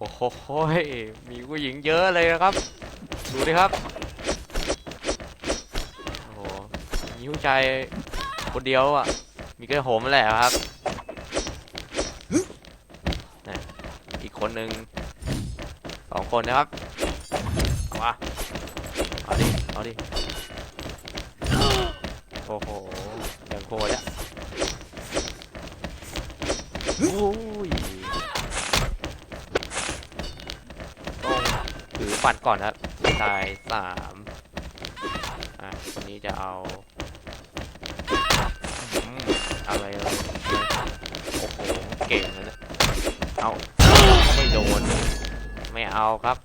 โอ้โหมีผู้หญิงเยอะเลยนะครับ ดูดิครับ โอ้โหมีผู้ชายคนเดียวอะ มีแค่ผมแหละครับนอีกคนนึงสองคนนะครับ เอาวะเอาดิ เอาดิ โอ้โหอย่างโคตรอะ ถือปัดก่อนครับตายสามอะคนนี้จะเอาอืมอะไรเลยโอ้โห เก่งเลยนะ เอาไม่โดน ไม่เอาครับ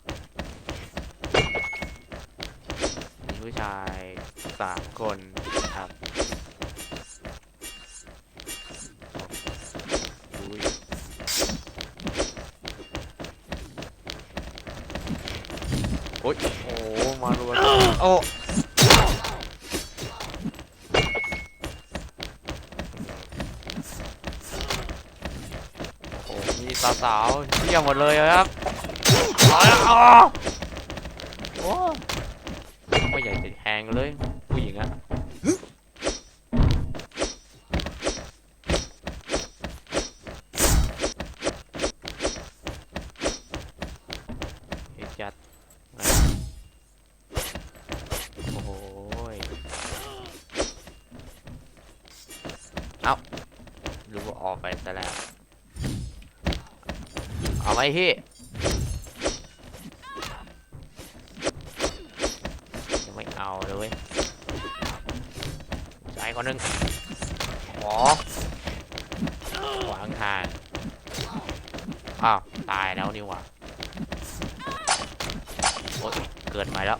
มีผู้ชายสามคนครับ โอ้ย โอ้มารัวโอ้โอ้โหมีสาวๆเที่ยวหมดเลยครับเอาละเอาโอ้ไม่อยากจะแทงเลย ผู้หญิงอะ ไปซะแล้ว เอาไหมพี่ยังไม่เอาเลยเว้ยใจคนหนึ่งขอขวางทาง อ้าว ตายแล้วนี่หว่าโอ๊ยเกิดใหม่แล้ว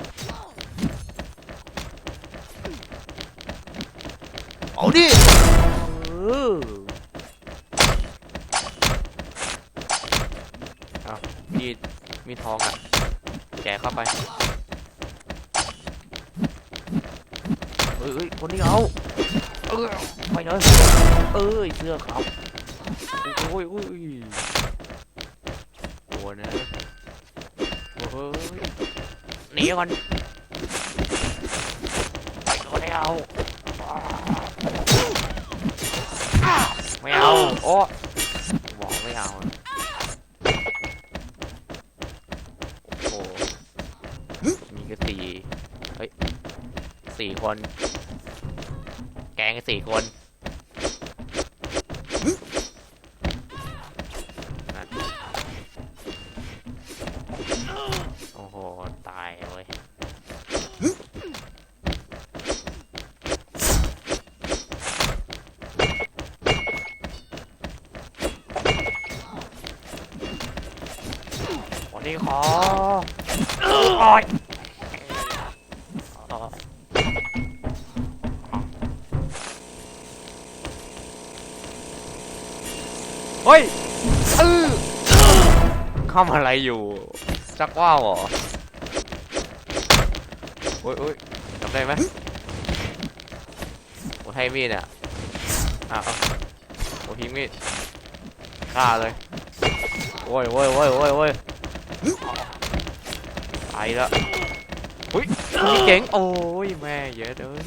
เอาดิ เออเอามีดมีทองอะ แกเข้าไปเอ้ยคนนี้เอาเออไปเลยเอ้ยเสื้อเขาโอ้ยโอ้ยโอ้นะโอ้ยหนีก่อนไปก็ไม่เอาไม่เอาโอ้ สี่คน แกงสี่คนโอ้โห ตายเว้ยวันนี้ขอโอ้ย เฮ้ยอือเข้ามาอะไรอยู่จักว่าวเหรอโอ้ยโอ้ยจำได้ไหมผมให้มีดอะอะเอาผมทิ้งมีดฆ่าเลยโอ้ยโอ้ยโอ้ยโอ้ยโอ้ยไปแล้วอุ้ยนี่เก่งโอ้ยแม่เยอะเลย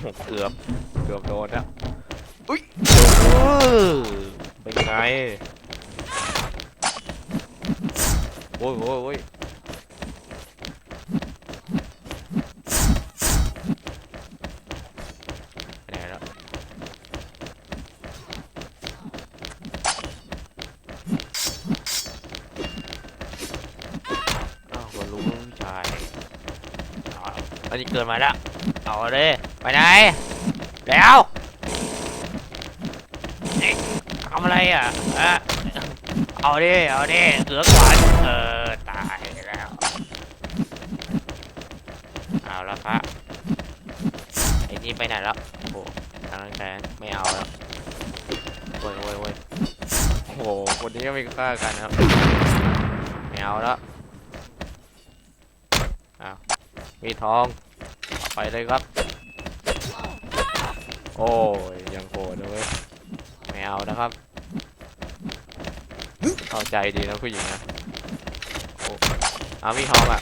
เกือบเกือบโดนแล้วอุ้ยเป็นไงโอ้ยโอ้ยโอ้ยไปไหนแล้วอ้าวก็รู้ว่าผู้ชายอ้าวอันนี้เกิดมาแล้ว เอาเลย ไปไหนแล้วเอ๊ะทำอะไรอะอะเอาดิ เอาดิเสือขวานเออ ตายแล้ว เอาแล้วครับไอ้นี่ไปไหนแล้ว โอ้โหทางนั้นแกไม่เอาแล้วโว้ยโว้ยโว้ยโอ้โห คนนี้ก็มีค่ากันนะครับ ไม่เอาแล้วอ้าวมีทอง ไปเลยครับ โอ้ยยังโกรธเลยไม่เอานะครับ เข้าใจดีนะผู้หญิงนะโอ้เอามีทองอะ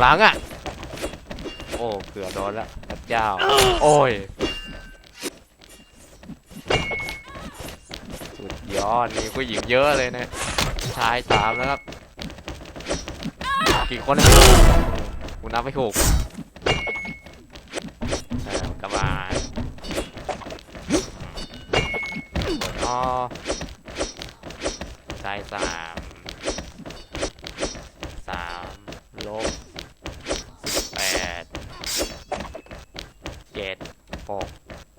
หลังอะโอ้เกือบโดนแล้วพระเจ้า โอ้ยสุดยอดมีผู้หญิงเยอะเลยนะชายสามแล้วครับ กี่คนนะกูนับไม่ถูก อ๋อชายสามสามลบแปดเจ็ดหก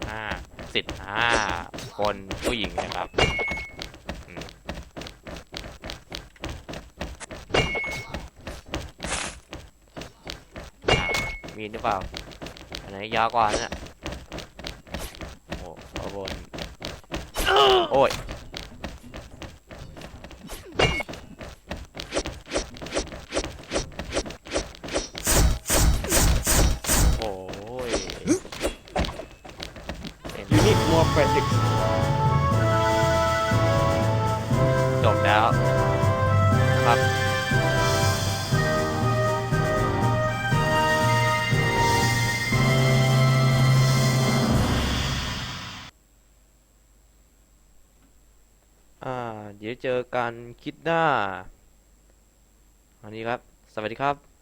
ห้าสิบห้าคนผู้หญิงนะครับอืมอะมีหรือเปล่าอันไหนยาวกว่าเนี่ย You need more practice. จบแล้วครับอ่าเดี๋ยวเจอกันคิดหน้า อันนี้ครับ สวัสดีครับ